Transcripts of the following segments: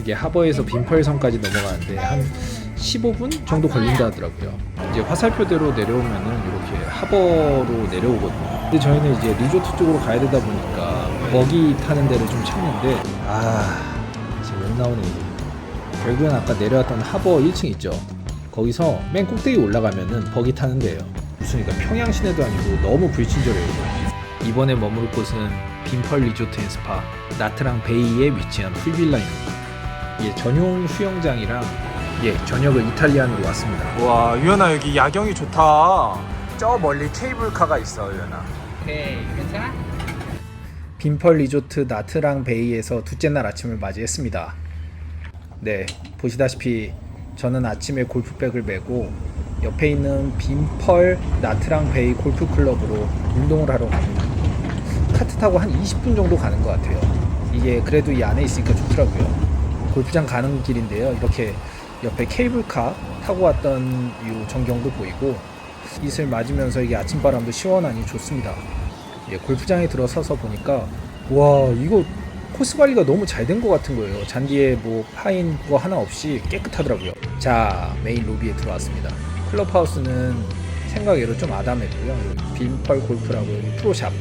이게 하버에서 빈펄섬까지 넘어가는데 한 15분 정도 걸린다 하더라고요. 이제 화살표대로 내려오면은 이렇게 하버로 내려오거든요. 근데 저희는 이제 리조트 쪽으로 가야 되다 보니까 버기 타는 데를 좀 찾는데 아 지금 못 나오네. 결국엔 아까 내려왔던 하버 1층 있죠. 거기서 맨 꼭대기 올라가면은 버기 타는 데예요. 무슨 그러니까 평양 시내도 아니고 너무 불친절해요. 이번에 머물 곳은 빈펄 리조트 앤 스파 나트랑 베이에 위치한 풀빌라입니다. 예, 전용 수영장이랑 예, 저녁을 이탈리안으로 왔습니다. 와 유연아 여기 야경이 좋다. 저 멀리 케이블카가 있어 유연아. 빈펄 리조트 나트랑 베이에서 둘째 날 아침을 맞이했습니다. 네, 보시다시피 저는 아침에 골프백을 메고 옆에 있는 빈펄 나트랑 베이 골프 클럽으로 운동을 하러 갑니다. 카트 타고 한 20분 정도 가는 것 같아요. 이게 그래도 이 안에 있으니까 좋더라고요. 골프장 가는 길인데요. 이렇게 옆에 케이블카 타고 왔던 이 전경도 보이고 이슬 맞으면서 이게 아침바람도 시원하니 좋습니다. 예, 골프장에 들어서서 보니까 와 이거 코스 관리가 너무 잘 된 것 같은 거예요. 잔디에 뭐 파인 거 하나 없이 깨끗하더라고요. 자 메인 로비에 들어왔습니다. 클럽하우스는 생각외로 좀 아담했고요. 빈펄 골프라고 여기 프로샵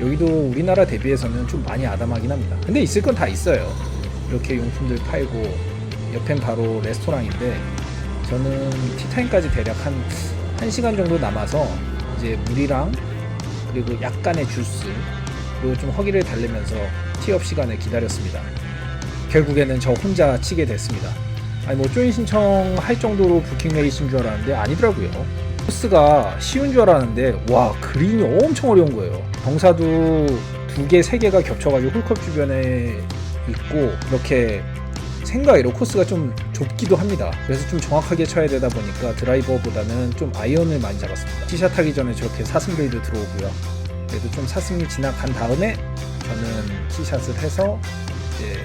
여기도 우리나라 대비해서는 좀 많이 아담하긴 합니다. 근데 있을 건 다 있어요. 이렇게 용품들 팔고 옆엔 바로 레스토랑인데 저는 티타임까지 대략 한 1시간 정도 남아서 이제 물이랑 그리고 약간의 주스 그리고 좀 허기를 달래면서 티업 시간을 기다렸습니다. 결국에는 저 혼자 치게 됐습니다. 아니 뭐 조인 신청할 정도로 부킹 레이스인 줄 알았는데 아니더라고요. 코스가 쉬운 줄 알았는데 와 그린이 엄청 어려운 거예요. 경사도 두 개, 세 개가 겹쳐가지고 홀컵 주변에 있고 이렇게 생각외로 코스가 좀 좁기도 합니다. 그래서 좀 정확하게 쳐야 되다 보니까 드라이버보다는 좀 아이언을 많이 잡았습니다. 티샷 하기 전에 저렇게 사슴 빌드 들어오고요. 그래도 좀 사슴이 지나간 다음에 저는 티샷을 해서 이제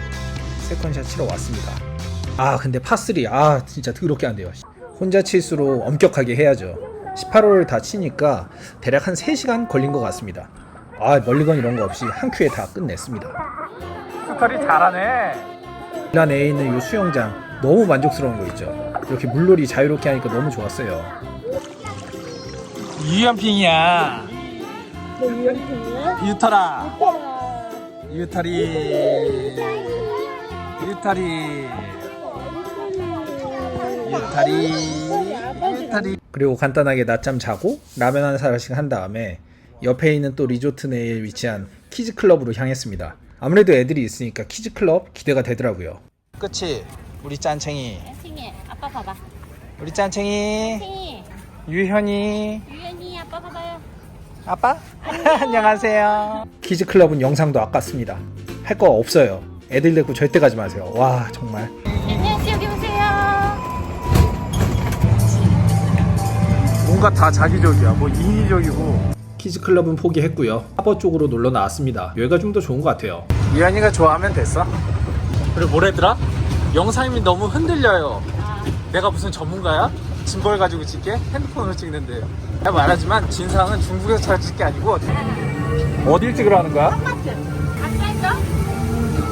세컨샷 치러 왔습니다. 아 근데 파3 아 진짜 더럽게 안 돼요. 혼자 칠수록 엄격하게 해야죠. 18홀을 다 치니까 대략 한 3시간 걸린 것 같습니다. 아 멀리건 이런 거 없이 한 큐에 다 끝냈습니다. 스토리 잘하네. 빌라 내에 있는 이 수영장 너무 만족스러운 거 있죠. 이렇게 물놀이 자유롭게 하니까 너무 좋았어요. 유연핑이야. 너 유연핑이야? 유터라. 우와. 유타리. 유타리. 유타리. 유타리. 그리고 간단하게 낮잠 자고 라면 한 사발씩 한 다음에 옆에 있는 또 리조트 내에 위치한 키즈 클럽으로 향했습니다. 아무래도 애들이 있으니까 키즈 클럽 기대가 되더라고요. 그치? 우리 짠챙이. 탱이 아빠 봐봐. 우리 짠챙이. 탱이 유현이. 유연이 아빠 봐봐요. 아빠? 안녕하세요. 키즈 클럽은 영상도 아깝습니다. 할 거 없어요. 애들 데리고 절대 가지 마세요. 와 정말. 안녕 씨 여기 오세요. 뭔가 다 자기적이야. 뭐 인위적이고. 키즈 클럽은 포기했고요. 하버 쪽으로 놀러 나왔습니다. 여기가 좀 더 좋은 것 같아요. 유현이가 좋아하면 됐어. 그리고 뭐래더라? 영상이 너무 흔들려요. 아, 내가 무슨 전문가야? 짐벌 가지고 찍게? 핸드폰으로 찍는데. 내가 말하지만 진상은 중국에서 찾을 게 아니고 어딜 찍으러 하는 거야? 똑같아. 아까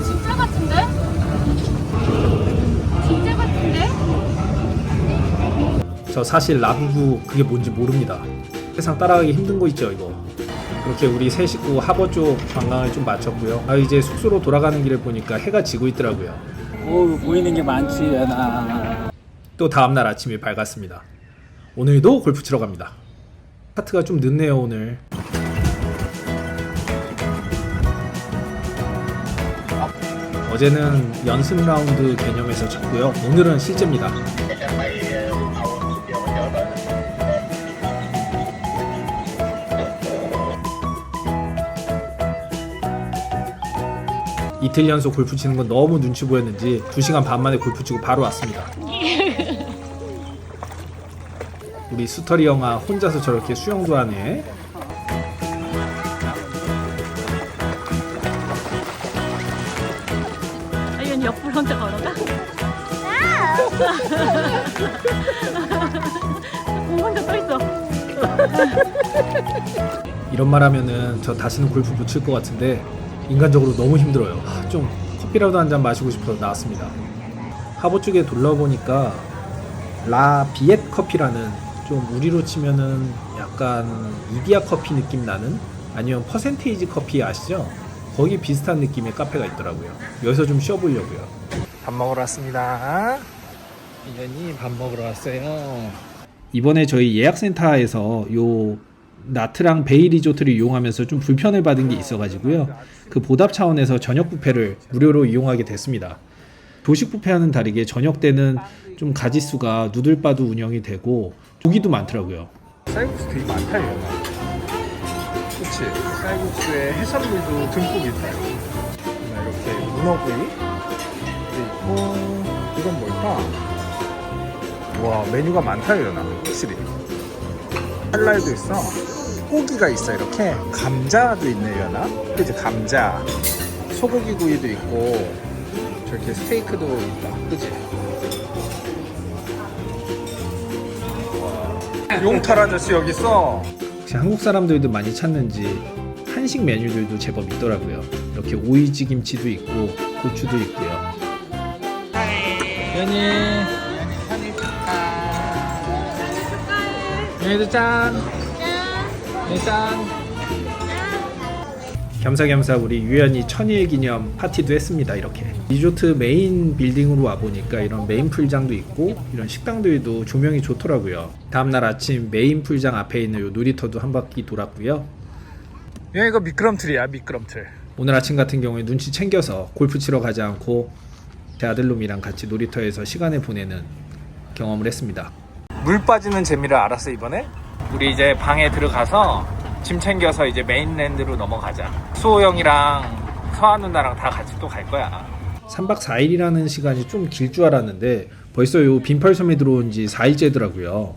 진짜 같은데? 진짜 같은데? 저 사실 라부부 그게 뭔지 모릅니다. 세상 따라가기 힘든 거 있죠 이거. 그렇게 우리 세 식구 하버 쪽 관광을 좀 마쳤고요. 아 이제 숙소로 돌아가는 길을 보니까 해가 지고 있더라고요. 오 보이는 게 많지 연아. 또 다음 날 아침이 밝았습니다. 오늘도 골프 치러 갑니다. 카트가 좀 늦네요 오늘. 어제는 연습 라운드 개념에서 쳤고요. 오늘은 실제입니다. 이틀 연속 골프 치는 건 너무 눈치 보였는지 2시간 반 만에 골프 치고 바로 왔습니다. 우리 스터리 영화 혼자서 저렇게 수영도 하네. 아이언 옆으로 혼자 걸어가? 공 혼자 서 있어. 이런 말 하면은 저 다시는 골프 못 칠 것 같은데 인간적으로 너무 힘들어요. 아, 좀 커피라도 한 잔 마시고 싶어서 나왔습니다. 하보 쪽에 둘러보니까 라 비엣 커피라는 좀 우리로 치면은 약간 이디야 커피 느낌 나는 아니면 퍼센테이지 커피 아시죠? 거기 비슷한 느낌의 카페가 있더라고요. 여기서 좀 쉬어보려고요. 밥 먹으러 왔습니다. 이현이 밥 먹으러 왔어요. 이번에 저희 예약센터에서 요 나트랑 베이 리조트를 이용하면서 좀 불편을 받은 게 있어가지고요. 그 보답 차원에서 저녁 뷔페를 무료로 이용하게 됐습니다. 조식 뷔페와는 다르게 저녁 때는 좀 가지수가 누들바도 운영이 되고 고기도 많더라고요. 쌀국수 되게 많다 이거. 그치? 쌀국수에 해산물도 듬뿍 있어요. 이렇게 문어구이 있고 이건 뭘까? 와 메뉴가 많다 이러나 확실히. 할랄도 있어. 고기가 있어 이렇게. 감자도 있네 이러나. 그치 감자. 소고기 구이도 있고 저렇게 스테이크도 있다. 그치? 용탈 아저씨 여기 있어. 혹시 한국 사람들도 많이 찾는지 한식 메뉴들도 제법 있더라고요. 이렇게 오이지 김치도 있고 고추도 있고요. 연이 연이도 짠 짠 겸사겸사 우리 유연이 천일 기념 파티도 했습니다. 이렇게 리조트 메인 빌딩으로 와 보니까 이런 메인 풀장도 있고 이런 식당들도 조명이 좋더라고요. 다음날 아침 메인 풀장 앞에 있는 요 놀이터도 한 바퀴 돌았고요. 연이 이거 미끄럼틀이야 미끄럼틀 오늘 아침 같은 경우에 눈치 챙겨서 골프 치러 가지 않고 제 아들놈이랑 같이 놀이터에서 시간을 보내는 경험을 했습니다. 물 빠지는 재미를 알았어 이번에 우리 이제 방에 들어가서 짐 챙겨서 이제 메인랜드로 넘어가자 수호 형이랑 서한 누나랑 다 같이 또 갈 거야 3박 4일이라는 시간이 좀 길 줄 알았는데 벌써 요 빈펄섬에 들어온 지 4일째더라고요.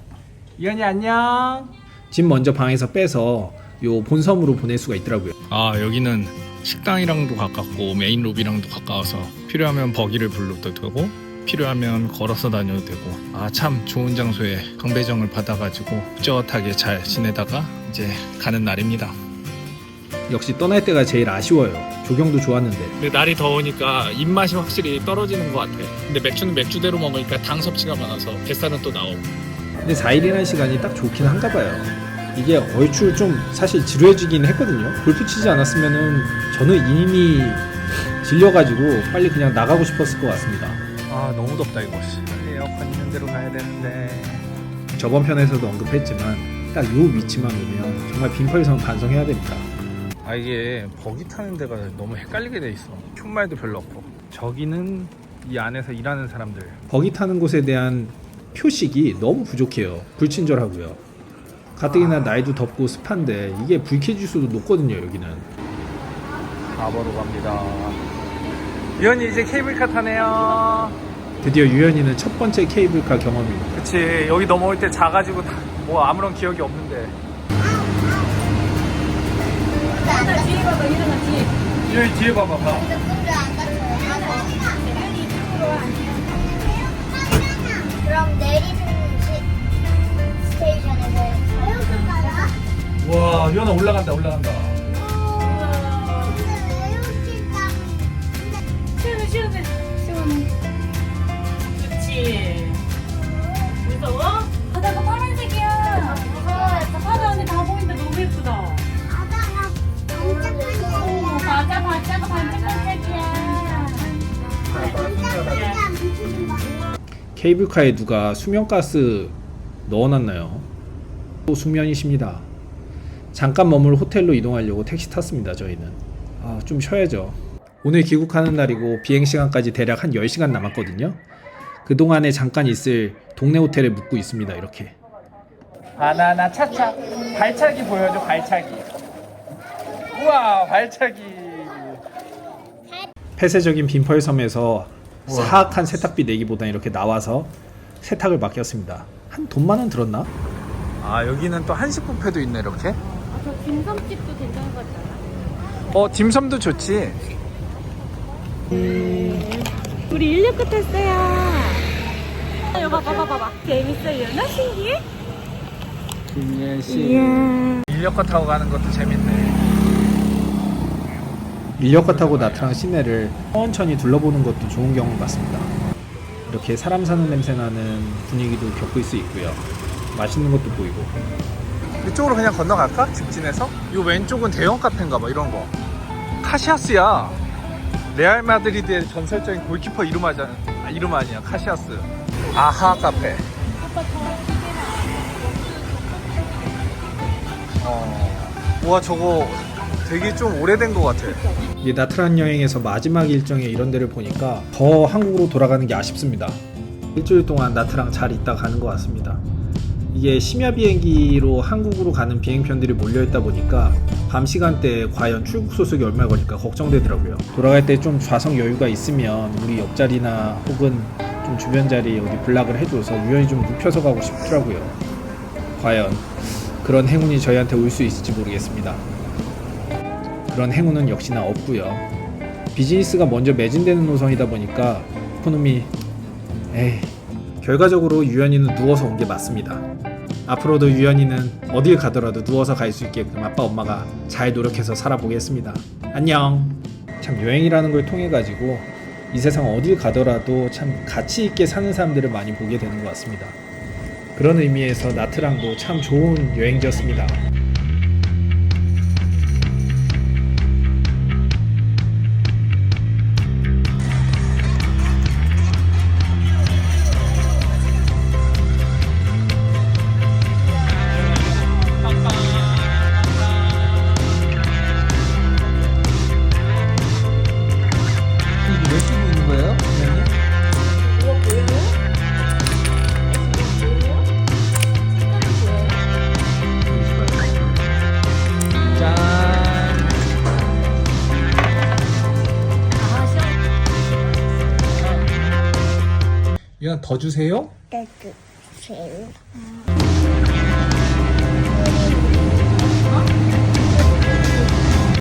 이현이 안녕 짐 먼저 방에서 빼서 요 본섬으로 보낼 수가 있더라고요. 아 여기는 식당이랑도 가깝고 메인 로비랑도 가까워서 필요하면 버기를 불러도 되고 필요하면 걸어서 다녀도 되고 아 참 좋은 장소에 강배정을 받아가지고 쩌릿하게 잘 지내다가 이제 가는 날입니다 역시 떠날 때가 제일 아쉬워요. 조경도 좋았는데 근데 날이 더우니까 입맛이 확실히 떨어지는 것 같아 근데 맥주는 맥주대로 먹으니까 당 섭취가 많아서 뱃살은 또 나오고 근데 4일이라는 시간이 딱 좋긴 한가 봐요. 이게 얼추 좀 사실 지루해지긴 했거든요. 골프 치지 않았으면은 저는 이미 질려가지고 빨리 그냥 나가고 싶었을 것 같습니다. 아 너무 덥다 이거 빨리 에어컨 있는 데로 가야 되는데 저번 편에서도 언급했지만 딱 요 위치만 오면 정말 빈펄섬 반성해야 됩니다. 아 이게 버기 타는 데가 너무 헷갈리게 돼 있어 푯말도 별로 없고 저기는 이 안에서 일하는 사람들 버기 타는 곳에 대한 표식이 너무 부족해요. 불친절하고요. 가뜩이나 나이도 덥고 습한데 이게 불쾌 지수도 높거든요. 여기는. 가보러 갑니다 이현이 이제 케이블카 타네요 드디어 유연이는 첫 번째 케이블카 경험입니다. 그치 여기 넘어올 때 자가지고 다- 뭐 아무런 기억이 없는데 뒤에 봐봐, 일어났지? 이현이 뒤에 봐봐 봐 그럼 내리는 시, 스테이션에서? 와 이현아 올라간다 올라간다 무서워? 바다가 파란색이야. 무서워. 바다 안에 다 보인다. 너무 예쁘다. 오, 바다, 바다가 반짝반짝이야. 케이블카에 누가 수면가스 넣어놨나요? 또 숙면이십니다. 잠깐 머물 호텔로 이동하려고 택시 탔습니다. 저희는 아, 좀 쉬어야죠. 오늘 귀국하는 날이고 비행 시간까지 대략 한 10시간 남았거든요. 그 동안에 잠깐 있을 동네 호텔에 묵고 있습니다. 이렇게 바나나 차차 발차기 보여줘 발차기 우와 발차기 폐쇄적인 빈펄 섬에서 사악한 세탁비 내기보다 이렇게 나와서 세탁을 맡겼습니다. 한 돈만 원 들었나? 아 여기는 또 한식 뷔페도 있네 이렇게 아, 저 딤섬집도 괜찮은 것 같잖아. 어 딤섬도 좋지 우리 인력 끝했어요. 이거 봐봐, 봐 봐, 봐 봐. 재밌어요. 나 신기해? 김예씨 이야. 인력거 타고 가는 것도 재밌네 인력거 타고 나트랑 시내를 천천히 둘러보는 것도 좋은 경험 같습니다. 이렇게 사람 사는 냄새 나는 분위기도 겪을 수 있고요. 맛있는 것도 보이고. 이쪽으로 그냥 건너갈까? 직진해서? 이 왼쪽은 대형 카페인가 봐 이런 거 카시아스야 레알 마드리드의 전설적인 골키퍼 이름 하자 아, 이름 아니야 카시아스 아하 카페 어. 우와 저거 되게 좀 오래된 것 같아 이게 나트랑 여행에서 마지막 일정에 이런 데를 보니까 더 한국으로 돌아가는 게 아쉽습니다. 일주일 동안 나트랑 잘 있다 가는 것 같습니다. 이게 심야 비행기로 한국으로 가는 비행편들이 몰려있다 보니까 밤 시간대에 과연 출국 소속이 얼마 걸릴까 걱정되더라고요. 돌아갈 때 좀 좌석 여유가 있으면 우리 옆자리나 혹은 좀 주변 자리에 어디 블락을 해줘서 우연히 좀 눕혀서 가고 싶더라고요. 과연 그런 행운이 저희한테 올 수 있을지 모르겠습니다. 그런 행운은 역시나 없고요. 비즈니스가 먼저 매진되는 노선이다 보니까 이코노미 에이 결과적으로 유연이는 누워서 온 게 맞습니다. 앞으로도 유연이는 어딜 가더라도 누워서 갈 수 있게끔 아빠 엄마가 잘 노력해서 살아보겠습니다. 안녕. 참 여행이라는 걸 통해 가지고 이 세상 어딜 가더라도 참 가치 있게 사는 사람들을 많이 보게 되는 것 같습니다. 그런 의미에서 나트랑도 참 좋은 여행지였습니다. 더 주세요? 깨끗 새우